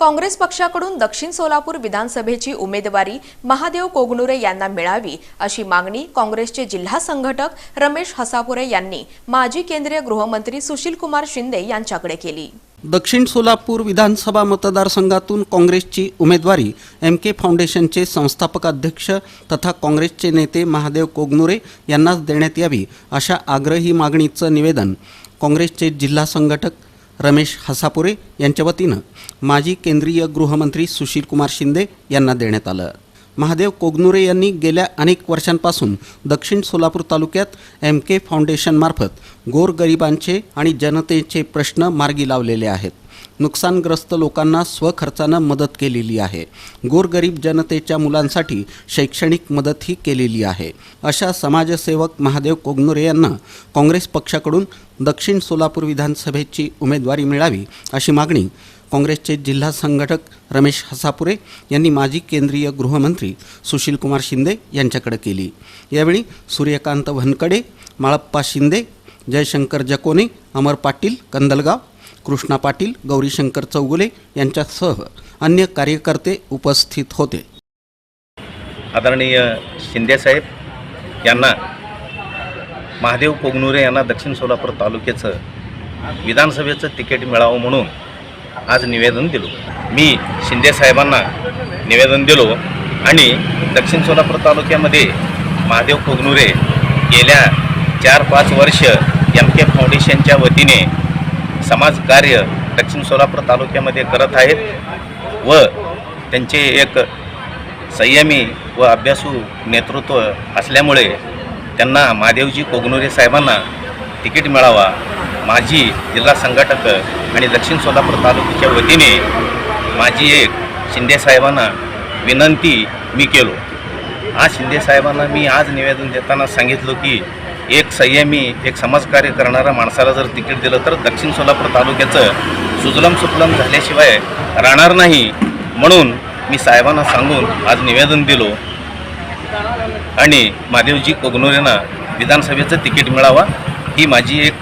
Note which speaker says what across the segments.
Speaker 1: काँग्रेस पक्षाकडून दक्षिण सोलापूर विधानसभेची उमेदवारी महादेव कोगनुरे यांना मिळावी अशी मागणी काँग्रेसचे जिल्हा संघटक रमेश हसापुरे यांनी माजी केंद्रीय गृहमंत्री सुशीलकुमार शिंदे यांच्याकडे केली.
Speaker 2: दक्षिण सोलापूर विधानसभा मतदारसंघातून काँग्रेसची उमेदवारी एम के फाउंडेशनचे संस्थापक अध्यक्ष तथा काँग्रेसचे नेते महादेव कोगनुरे यांनाच देण्यात यावी अशा आग्रही मागणीचं निवेदन काँग्रेसचे जिल्हा संघटक रमेश हसापुरे यांच्या वतीनं माजी केंद्रीय गृहमंत्री सुशीलकुमार शिंदे यांना देण्यात आलं. महादेव कोगनुरे यांनी गेल्या अनेक वर्षांपासून दक्षिण सोलापूर तालुक्यात एम के फाउंडेशनमार्फत गोरगरिबांचे आणि जनतेचे प्रश्न मार्गी लावलेले आहेत. नुकसानग्रस्त लोकांना स्वखर्चानं मदत केलेली आहे. गोरगरीब जनतेच्या मुलांसाठी शैक्षणिक मदतही केलेली आहे. अशा समाजसेवक महादेव कोगनुरे यांना काँग्रेस पक्षाकडून दक्षिण सोलापूर विधानसभेची उमेदवारी मिळावी अशी मागणी काँग्रेसचे जिल्हा संघटक रमेश हसापुरे यांनी माजी केंद्रीय गृहमंत्री सुशीलकुमार शिंदे यांच्याकडे केली. यावेळी सूर्यकांत वनकडे माळप्पा शिंदे जयशंकर जकोने अमर पाटील कंदलगाव कृष्णा पाटील गौरीशंकर चौगुले यांच्यासह अन्य कार्यकर्ते उपस्थित होते.
Speaker 3: आदरणीय शिंदेसाहेब यांना महादेव कोगनुरे यांना दक्षिण सोलापूर तालुक्याचं विधानसभेचं तिकीट मिळावं म्हणून आज निवेदन दिलो. मी शिंदेसाहेबांना निवेदन दिलो आणि दक्षिण सोलापूर तालुक्यामध्ये महादेव कोगनुरे गेल्या चार पाच वर्ष एम के फाउंडेशनच्या वतीने समाजकार्य दक्षिण सोलापूर तालुक्यामध्ये करत आहेत व त्यांचे एक संयमी व अभ्यासू नेतृत्व असल्यामुळे त्यांना महादेवजी कोगनुरे साहेबांना तिकीट मिळावा माझी जिल्हा संघटक आणि दक्षिण सोलापूर तालुक्याच्या वतीने माझी एक शिंदेसाहेबांना विनंती मी केलो. आज शिंदेसाहेबांना मी आज निवेदन देताना सांगितलं की एक संयमी एक समाजकार्य करणाऱ्या माणसाला जर तिकीट दिलं तर दक्षिण सोलापूर तालुक्याचं सुजलम सुफलम झाल्याशिवाय राहणार नाही म्हणून मी साहेबांना सांगून आज निवेदन दिलो आणि महादेवजी कोगनोरेंना विधानसभेचं तिकीट मिळावा ही माझी एक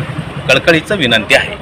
Speaker 3: कळकळीचं विनंती आहे.